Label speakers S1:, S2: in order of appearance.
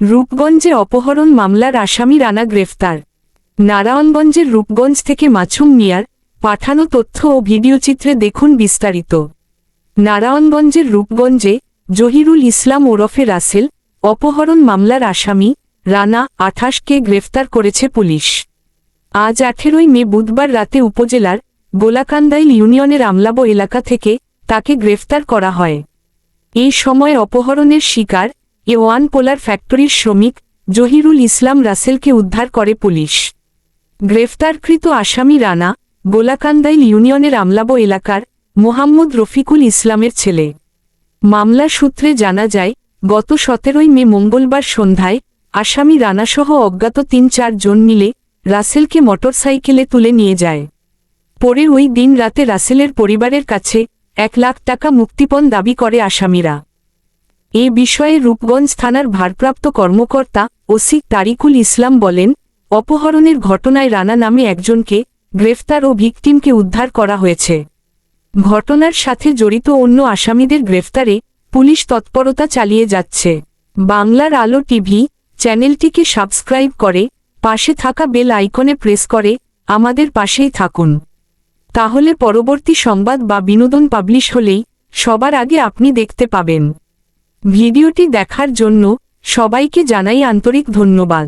S1: রূপগঞ্জে অপহরণ মামলার আসামি রানা গ্রেফতার। নারায়ণগঞ্জের রূপগঞ্জ থেকে মাছুম মিয়ার পাঠানো তথ্য ও ভিডিওচিত্রে দেখুন বিস্তারিত। নারায়ণগঞ্জের রূপগঞ্জে জহিরুল ইসলাম ওরফে রাসেল অপহরণ মামলার আসামি রানা আঠাশকে গ্রেফতার করেছে পুলিশ। আজ আঠেরোই মে বুধবার রাতে উপজেলার গোলাকান্দাইল ইউনিয়নের আমলাবো এলাকা থেকে তাকে গ্রেফতার করা হয়। এই সময় অপহরণের শিকার এ ওয়ান পোলার ফ্যাক্টরির শ্রমিক জহিরুল ইসলাম রাসেলকে উদ্ধার করে পুলিশ। গ্রেফতারকৃত আসামি রানা গোলাকান্দাইল ইউনিয়নের আমলাবো এলাকার মোহাম্মদ রফিকুল ইসলামের ছেলে। মামলা সূত্রে জানা যায়, গত সতেরোই মে মঙ্গলবার সন্ধ্যায় আসামি রানাসহ অজ্ঞাত তিন চার জন মিলে রাসেলকে মোটরসাইকেলে তুলে নিয়ে যায়। পরে ওই দিন রাতে রাসেলের পরিবারের কাছে এক লাখ টাকা মুক্তিপণ দাবি করে আসামিরা। এ বিষয়ে রূপগঞ্জ থানার ভারপ্রাপ্ত কর্মকর্তা ওসি তারিকুল ইসলাম বলেন, অপহরণের ঘটনায় রানা নামে একজনকে গ্রেফতার ও ভিকটিমকে উদ্ধার করা হয়েছে। ঘটনার সাথে জড়িত অন্য আসামিদের গ্রেফতারে পুলিশ তৎপরতা চালিয়ে যাচ্ছে। বাংলার আলো টিভি চ্যানেলটিকে সাবস্ক্রাইব করে, পাশে থাকা বেল আইকনে প্রেস করে, আমাদের পাশেই থাকুন। তাহলে পরবর্তী সংবাদ বা বিনোদন পাবলিশ হলেই সবার আগে আপনি দেখতে পাবেন। ভিডিওটি দেখার জন্য সবাইকে জানাই আন্তরিক ধন্যবাদ।